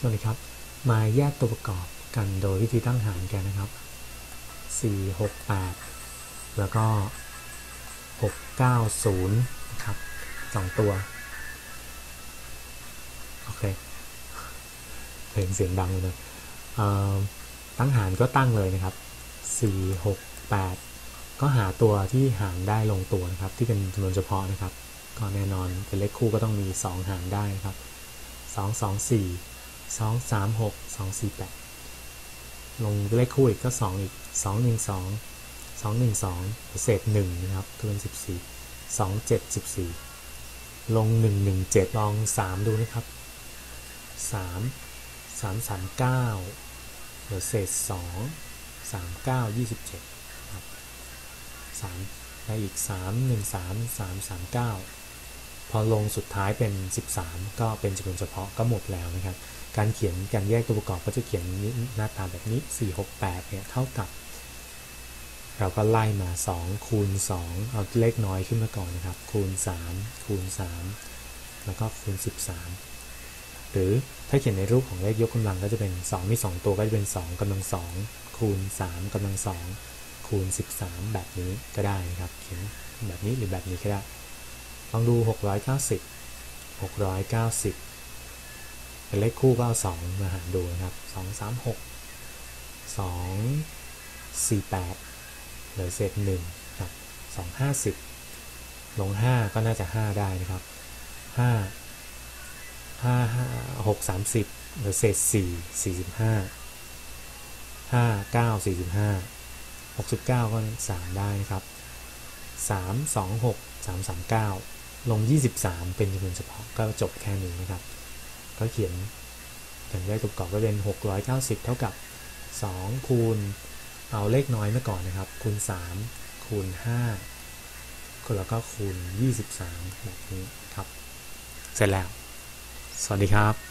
สวัสดีครับ มาแยกตัวประกอบกันโดยวิธีตั้งหารกันนะครับ 4 6 8 แล้วก็ 6 9 0นะครับสองตัว โอเคเพลงเสียงดังเลยเตั้งหารก็ตั้งเลยนะครับ 4 6 8 ก็หาตัวที่หารได้ลงตัวนะครับ ที่เป็นจำนวนเฉพาะนะครับ ก็แน่นอนเป็นเลขคู่ก็ต้องมี 2 หารได้นะครับ 2 2 4 2 3 6 2 4 8 ลงเลขคู่อีกก็ 2 อีก 2 1 2 2 1 2เศษ1นะครับก็เป็น14 2 7 14 ลง 1 1 7 ลอง 3 ดูนะครับ 3 3 3 9เหลือเศษ 2 3 9 27ครับ3ได้อีก 3 1 3 3 3 9 พอลงสุดท้ายเป็น 13 ก็เป็นจำนวนเฉพาะก็หมดแล้วนะครับ การเขียนการแยกตัวประกอบก็จะเขียนหน้าตาแบบนี้ 4 6 8 เนี่ยเท่ากับ เราก็ไล่มา 2 คูณ 2 เอาเลขน้อยขึ้นมาก่อนนะครับ คูณ 3 คูณ 3 แล้วก็คูณ 13 หรือถ้าเขียนในรูปของเลขยกกำลังก็จะเป็น 2 มี 2 ตัวก็จะเป็น 2กำลัง 2 คูณ 3กำลัง 2 คูณ 13 แบบนี้ก็ได้นะครับ เขียนแบบนี้หรือแบบนี้ก็ได้ ลองดู 690 690 เป็นเลขคู่ก็เอา2มาหารดูนะครับ 2 3 6 2 4 8เหลือเศษ1ครับ2 50 ลง 5 ก็น่าจะ 5 ได้นะครับ 5 5 5 6 30เหลือเศษ4 45 5 9 45 69 ก็ 3 ได้นะครับ 3 2 6 3 3 9 ลง 23 เป็นจำนวนเฉพาะก็จบแค่นี้นะครับ ก็เขียนกันแยกตัวประกอบก็เป็น 690 เท่ากับ 2 คูณ เอาเลขน้อยมาก่อนนะครับ คูณ 3 คูณ 5 แล้วก็คูณ 23 แบบนี้ครับ เสร็จแล้ว สวัสดีครับ